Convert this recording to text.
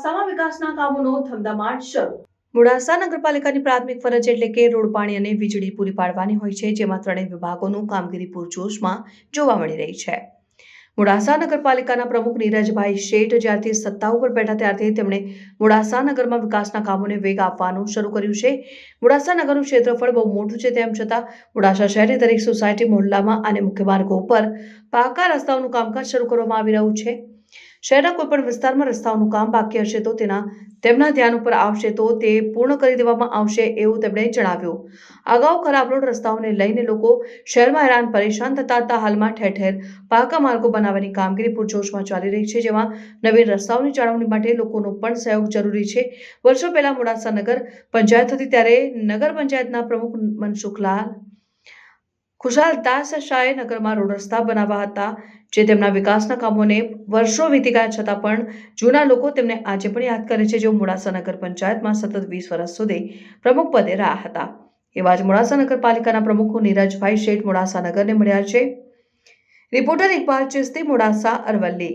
વિકાસના કામોનો ધમધમાટ શરૂ. મોડાસા નગરપાલિકાની પ્રાથમિક ફરજ એટલે કે રોડ પાણી અને વીજળી પૂરી પાડવાની હોય છે, જેમાં ત્રણેય વિભાગોનું કામગીરી પૂરજોશમાં જોવા મળી રહી છે. મોડાસા નગરપાલિકાના પ્રમુખ નીરજભાઈ શેઠ જ્યારથી સત્તા ઉપર બેઠા ત્યારથી તેમણે મોડાસા નગરમાં વિકાસના કામોને વેગ આપવાનું શરૂ કર્યું છે. મોડાસા નગરનું ક્ષેત્રફળ બહુ મોટું છે તેમ છતાં મોડાસા શહેરની દરેક સોસાયટી, મોહલ્લામાં અને મુખ્ય માર્ગો ઉપર પાકા રસ્તાઓનું કામકાજ શરૂ કરવામાં આવી રહ્યું છે. શહેરના કોઈપણ વિસ્તારમાં રસ્તાઓનું કામ બાકી હશે તો તેના, તેમના ધ્યાન ઉપર આવશે તો તે પૂર્ણ કરી દેવામાં આવશે એવું તેમણે જણાવ્યું. અગાઉ ખરાબ રોડ રસ્તાઓને લઈને લોકો શહેરમાં હેરાન, પરેશાન થતા હતા. હાલમાં ઠેર ઠેર પાકા માર્ગો બનાવવાની કામગીરી પૂરજોશમાં ચાલી રહી છે, જેમાં નવીન રસ્તાઓની જાળવણી માટે લોકોનો પણ સહયોગ જરૂરી છે. વર્ષો પહેલા મોડાસા નગર પંચાયત હતી ત્યારે નગર પંચાયતના પ્રમુખ મનસુખલાલ ખુશાલદાસ શાહે નગરમાં રોડ રસ્તા બનાવવા હતા, જે તેમના વિકાસના કામોને વર્ષો વીતી ગયા છતાં પણ જૂના લોકો તેમને આજે પણ યાદ કરે છે, જેઓ મોડાસા નગર પંચાયતમાં સતત વીસ વર્ષ સુધી પ્રમુખ પદે રહ્યા હતા. એવા જ મોડાસા નગરપાલિકાના પ્રમુખો નીરજભાઈ શેઠ મોડાસા નગરને મળ્યા છે. રિપોર્ટર ઇકબાલ ચિસ્તી, મોડાસા, અરવલ્લી.